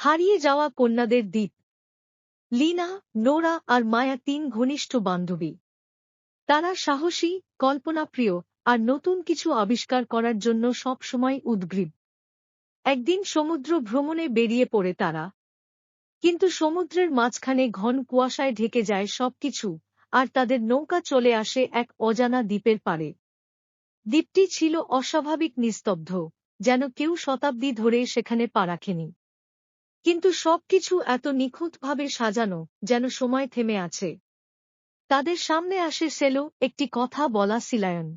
হারিয়ে যাওয়া কন্যাদের দ্বীপ। লীনা, নোরা আর মায়া তিন ঘনিষ্ঠ বান্ধবী। তারা সাহসী, কল্পনাপ্রিয় আর নতুন কিছু আবিষ্কার করার জন্য সবসময় উদ্গ্রীব। একদিন সমুদ্র ভ্রমণে বেরিয়ে পড়ে তারা। কিন্তু সমুদ্রের মাঝখানে ঘন কুয়াশায় ঢেকে যায় সবকিছু আর তাদের নৌকা চলে আসে এক অজানা দ্বীপের পারে দ্বীপটি ছিল অস্বাভাবিক নিস্তব্ধ, যেন কেউ শতাব্দী ধরে সেখানে পা রাখেনি। কিন্তু সবকিছু এত নিখুঁতভাবে সাজানো যেন সময় থেমে আছে। তাদের সামনে আসে সেলো, একটি কথা বলা সিলায়ন।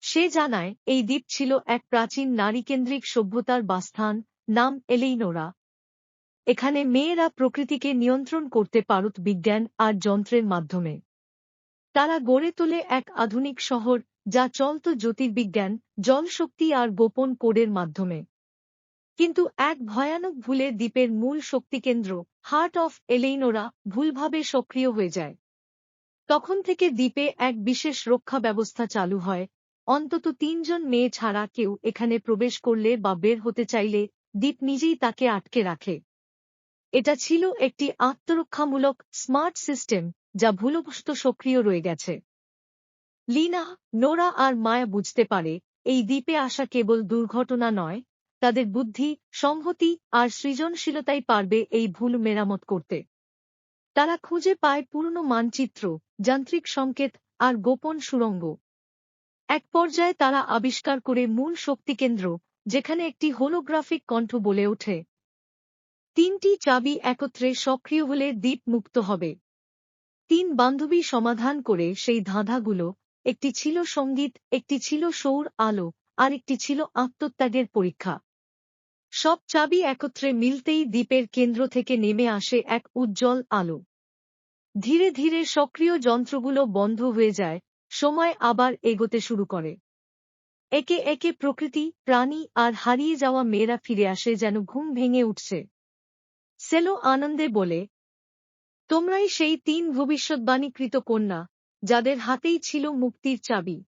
সে জানায়, এই দ্বীপ ছিল এক প্রাচীন নারীকেন্দ্রিক সভ্যতার বাস্থান নাম এলেইনোরা। এখানে মেয়েরা প্রকৃতিকে নিয়ন্ত্রণ করতে পারত বিজ্ঞান আর যন্ত্রের মাধ্যমে। তারা গড়ে তোলে এক আধুনিক শহর, যা চলত জ্যোতির্বিজ্ঞান, জলশক্তি আর গোপন কোডের মাধ্যমে। কিন্তু এক ভয়ানক ভুলে দ্বীপের মূল শক্তিকেন্দ্র হার্ট অফ এলেইনোরা ভুলভাবে সক্রিয় হয়ে যায়। তখন থেকে দ্বীপে এক বিশেষ রক্ষা ব্যবস্থা চালু হয়। অন্তত তিনজন মেয়ে ছাড়া কেউ এখানে প্রবেশ করলে বা বের হতে চাইলে দ্বীপ নিজেই তাকে আটকে রাখে। এটা ছিল একটি আত্মরক্ষামূলক স্মার্ট সিস্টেম যা ভুলবশত সক্রিয় রয়ে গেছে। লীনা, নোরা আর মায়া বুঝতে পারে, এই দ্বীপে আসা কেবল দুর্ঘটনা নয় তাদের বুদ্ধি, সংহতি আর সৃজনশীলতাই পারবে এই ভুল মেরামত করতে। তারা খুঁজে পায় পুরনো মানচিত্র, যান্ত্রিক সংকেত আর গোপন সুরঙ্গ। এক পর্যায়ে তারা আবিষ্কার করে মূল শক্তিকেন্দ্র যেখানে একটি হোলোগ্রাফিক কণ্ঠ বলে ওঠে। তিনটি চাবি একত্রে সক্রিয় হলে দ্বীপ মুক্ত হবে। তিন বান্ধবী সমাধান করে সেই ধাঁধাগুলো, একটি ছিল সংগীত, একটি ছিল সৌর আলো আর একটি ছিল আত্মত্যাগের পরীক্ষা। সব চাবি একত্রে মিলতেই দ্বীপের কেন্দ্র থেকে নেমে আসে এক উজ্জ্বল আলো। ধীরে ধীরে সক্রিয় যন্ত্রগুলো বন্ধ হয়ে যায়, সময় আবার এগোতে শুরু করে। একে একে প্রকৃতি, প্রাণী আর হারিয়ে যাওয়া মেয়েরা ফিরে আসে যেন ঘুম ভেঙে উঠছে। সেলো আনন্দে বলে, তোমরাই সেই তিন ভবিষ্যৎবাণীকৃত কন্যা, যাদের হাতেই ছিল মুক্তির চাবি।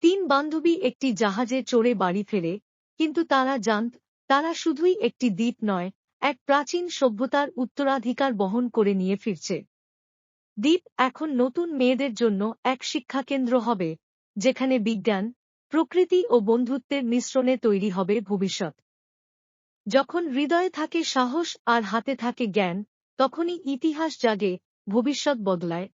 তিন বান্ধবী একটি জাহাজে চড়ে বাড়ি ফেরে, কিন্তু তারা জানত তারা শুধুই একটি দ্বীপ নয়, এক প্রাচীন সভ্যতার উত্তরাধিকার বহন করে নিয়ে ফিরছে। দ্বীপ এখন নতুন মেয়েদের জন্য এক শিক্ষাকেন্দ্র হবে, যেখানে বিজ্ঞান, প্রকৃতি ও বন্ধুত্বের মিশ্রণে তৈরি হবে ভবিষ্যৎ। যখন হৃদয়ে থাকে সাহস আর হাতে থাকে জ্ঞান, তখনই ইতিহাস জাগে, ভবিষ্যৎ বদলায়।